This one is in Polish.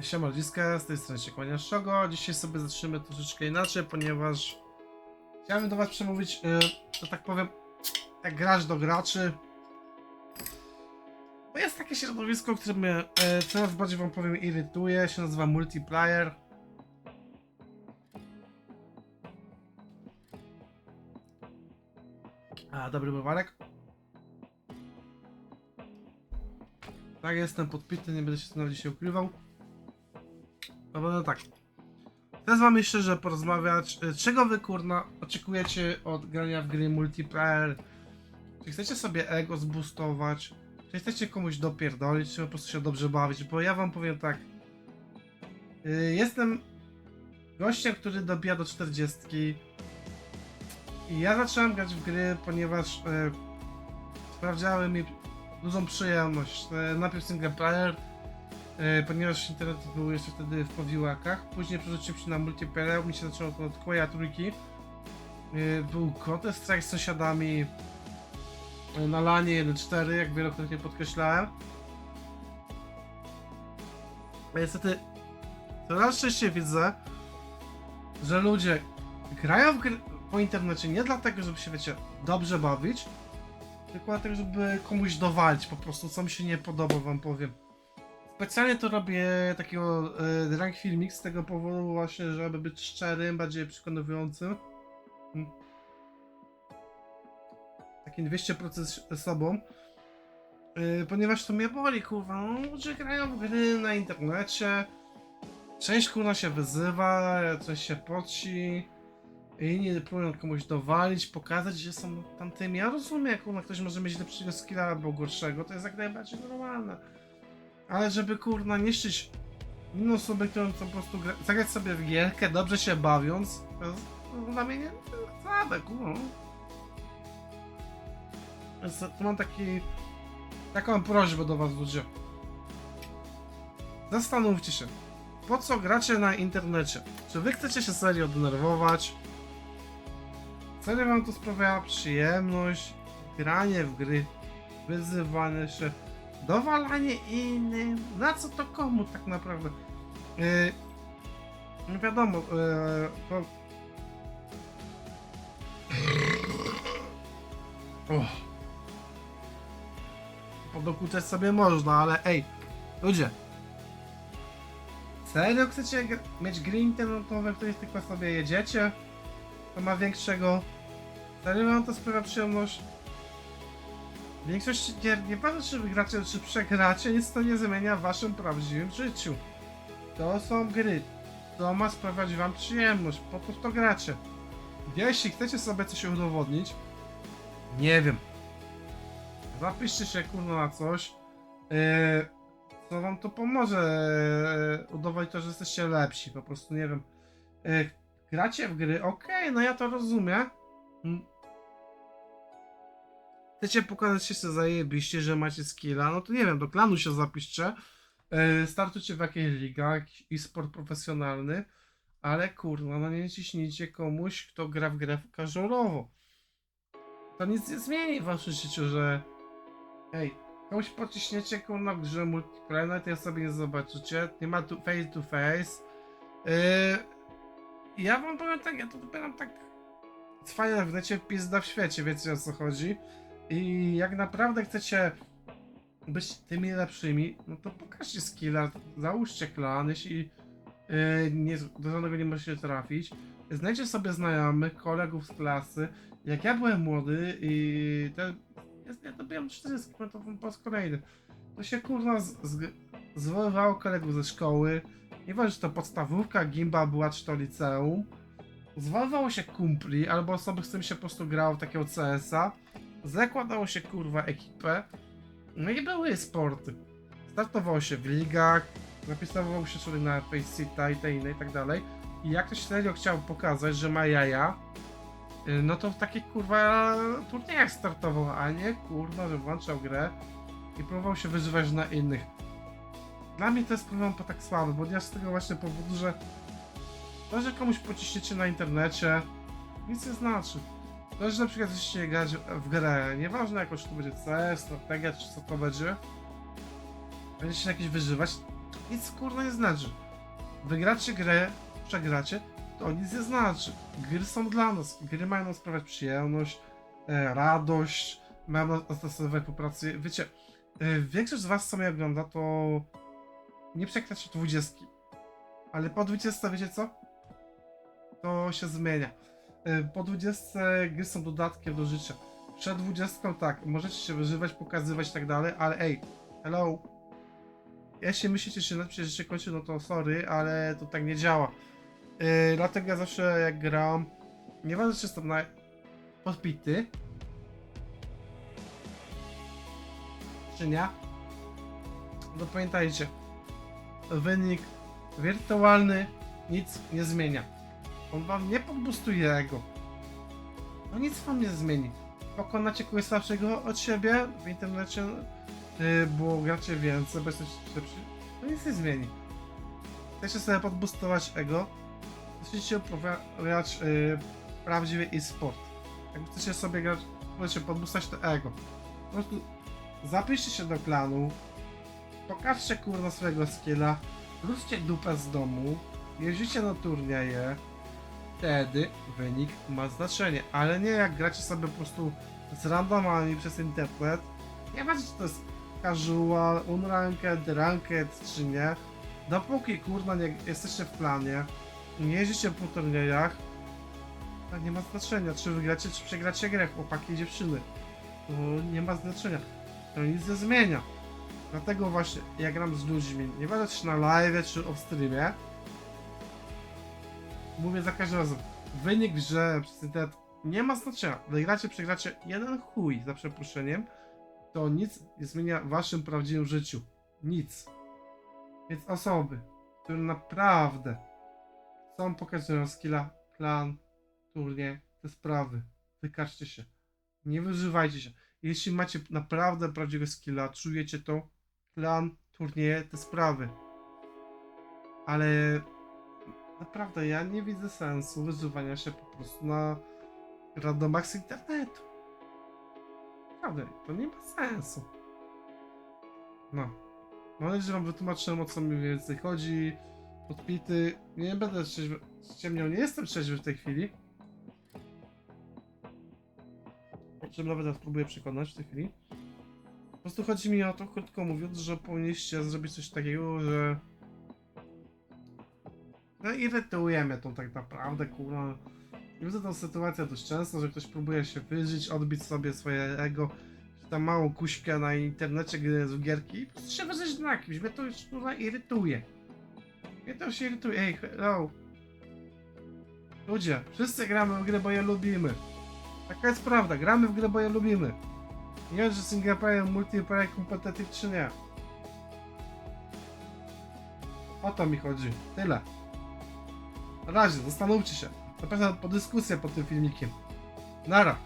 Siema ludziska, z tej strony się kłania Szogo. Dzisiaj sobie zaczniemy troszeczkę inaczej, ponieważ chciałem do was przemówić, yy, tak powiem, jak grać do graczy. Bo jest takie środowisko, które mnie yy, coraz bardziej wam powiem irytuje, się nazywa multiplayer. A, dobry browarek. Tak, jestem podpity, nie będę się tu nawet dzisiaj ukrywał. No bo no tak. Chcę z wami szczerze porozmawiać. y, Czego wy kurna oczekujecie od grania w gry multiplayer? Czy chcecie sobie ego zboostować? Czy chcecie komuś dopierdolić? Czy po prostu się dobrze bawić? Bo ja wam powiem tak. Y, Jestem gościem, który dobija do 40. I ja zacząłem grać w gry, ponieważ e, sprawdziały mi dużą przyjemność. E, najpierw single player, ponieważ internet był jeszcze wtedy w powiłakach. Później przerzuciłem się na multiplayer, mi się zaczęło od Koja trójki. E, był Counter Strike z sąsiadami e, na lanie 1.4, jak wielokrotnie podkreślałem. A Niestety, coraz częściej widzę, że ludzie grają po internecie nie dlatego, żeby się, wiecie, dobrze bawić, tylko dlatego, żeby komuś dowalić po prostu, co mi się nie podoba, wam powiem. Specjalnie to robię takiego e, rank filmik z tego powodu właśnie, żeby być szczerym, bardziej przekonującym. Mm. Takim 200% sobą. E, ponieważ to mnie boli, kurwa, no, ludzie grają w gry na internecie. Część kurwa się wyzywa, coś się poci. Inni próbują komuś dowalić, pokazać, że są tamtymi. Ja rozumiem, jak ktoś może mieć lepszego skilla albo gorszego, to jest jak najbardziej normalne. Ale żeby kurna niszczyć inną osobę, którą po prostu gra, zagrać sobie w gierkę, dobrze się bawiąc, to jest dla mnie nie kurwa. Więc tu mam taki... taką prośbę do was ludzie. Zastanówcie się, po co gracie na internecie? Czy wy chcecie się serio denerwować? Serio wam to sprawia przyjemność? Granie w gry, wyzywanie się, dowalanie innym? Na co to komu tak naprawdę? Yy, no wiadomo, yy, po... Oh. Podokuczać sobie można, ale ej, ludzie, Serio chcecie mieć gry internetowe, w których tylko sobie jedziecie? To ma większego... Serio wam to sprawia przyjemność? Większość gier, nieważne czy wygracie, czy przegracie, nic to nie zmienia w waszym prawdziwym życiu. To są gry. To ma sprawiać wam przyjemność, po to to gracie. Jeśli chcecie sobie coś udowodnić, nie wiem. Zapiszcie się kurno na coś. Yy, co wam to pomoże e, udowodnić to, że jesteście lepsi, po prostu nie wiem. E, gracie w gry, okej, no ja to rozumiem. Chcecie pokazać się sobie zajebiście, że macie skilla, no to nie wiem, do klanu się zapiszcie. E, startujcie w jakiejś ligach, e-sport profesjonalny, ale kurwa, no nie ciśnijcie komuś, kto gra w grę casualowo. To nic nie zmieni w waszym życiu, że Ej, komuś pociśniecie kurna w grze multiplayer, nawet ja sobie nie zobaczycie, nie ma tu face to face. Yy, ja wam powiem tak, ja to dobieram tak cwaja w necie, pizda w świecie, wiecie o co chodzi. I jak naprawdę chcecie być tymi lepszymi, no to pokażcie skilla, załóżcie klan, jeśli yy, nie, do żadnego nie możecie trafić. Znajdźcie sobie znajomych, kolegów z klasy. Jak ja byłem młody i te ja dobiłem 40, no to po raz kolejny. To się kurwa zwoływało kolegów ze szkoły. Nieważne, czy to podstawówka, gimba była, czy to liceum. Zwoływało się kumpli, albo osoby, z którymi się po prostu grało w takiego CS-a. Zakładało się kurwa ekipę. No i były sporty. Startowało się w ligach, zapisywało się człowiek na Faceit i i tak dalej. I jak ktoś serio chciał pokazać, że ma jaja, Y, no to w takich kurwa turniejach startował, a nie kurwa, że włączał grę i próbował się wyżywać na innych. Dla mnie to jest problem po tak słabe, bo ja z tego właśnie powodu, że to, że komuś pociśniecie na internecie, nic nie znaczy. To, że na przykład chcecie grać w grę, nieważne jakoś to będzie CS, strategia, czy co to będzie, będziecie jakieś wyżywać, nic kurwa nie znaczy. Wygracie grę, przegracie, to nic nie znaczy. Gry są dla nas. Gry mają nam sprawiać przyjemność, e, radość, mają nas zastosować po pracy. Wiecie, e, większość z was, co mnie ogląda, to nie przekracza 20. Ale po 20, wiecie co? To się zmienia. E, Po 20 gry są dodatkiem do życia. Przed 20 tak, możecie się wyżywać, pokazywać i tak dalej, ale ej, hello. Jeśli myślicie, że napisze, że się kończy, no to sorry, ale to tak nie działa. Yy, dlatego ja zawsze jak gram, nieważne czy jestem na podpity, czy nie, to pamiętajcie, wynik wirtualny nic nie zmienia. On wam nie podbustuje ego. No nic wam nie zmieni. Pokonacie kogoś słabszego od siebie w internecie, yy, bo gracie więcej, bo jesteście. To nic nie zmieni. Chcecie sobie podbustować ego, chcecie uprawiać yy, prawdziwy e-sport. Jak chcecie sobie grać, chcecie podbustać to ego. Po prostu zapiszcie się do klanu, pokażcie kurwa swojego skilla, wróćcie dupę z domu, jeździcie na turnieje, wtedy wynik ma znaczenie, ale nie jak gracie sobie po prostu z randomami przez internet. Nie ważne czy to jest casual, unranked, ranked czy nie. Dopóki kurwa nie jesteście w planie, nie jeździcie po turniejach, to nie ma znaczenia, czy wygracie, czy przegracie grę, chłopaki i dziewczyny. To nie ma znaczenia. To nic nie zmienia. Dlatego właśnie ja gram z ludźmi, nieważne czy na live, czy o streamie, mówię za każdym razem, wynik w grze nie ma znaczenia. Wygracie, przegracie jeden chuj, za przeproszeniem, to nic nie zmienia w waszym prawdziwym życiu. Nic. Więc osoby, które naprawdę chcą pokazać skilla, plan, turnie, te sprawy, wykażcie się. Nie wyżywajcie się. Jeśli macie naprawdę prawdziwego skilla, czujecie to, plan, turnieje, te sprawy. Ale naprawdę ja nie widzę sensu wyżywania się po prostu na randomach z internetu. Naprawdę, to nie ma sensu. No. Mam nadzieję, że wam wytłumaczyłem o co mi więcej chodzi. Podpity. Nie będę trzeźwy, ściemniał, nie jestem trzeźwy w tej chwili. O czym nawet ja spróbuję przekonać w tej chwili. Po prostu chodzi mi o to, krótko mówiąc, że powinniście zrobić coś takiego, że no irytujemy tą tak naprawdę, kurwa. I widzę tą sytuację dość często, że ktoś próbuje się wyżyć, odbić sobie swoje ego, tam małą kuśkę na internecie, jest w gierki i po prostu się wyżyć na kimś. Mnie to już kurwa irytuje. Mnie to się irytuje. Ej, hello. Ludzie, wszyscy gramy w grę, bo je lubimy. Taka jest prawda, gramy w grę, bo je lubimy. Nie wiem, czy single player, multiplayer, competitive czy nie. O to mi chodzi. Tyle. Razie, zastanówcie się. Zapraszam po dyskusję pod tym filmikiem. Nara.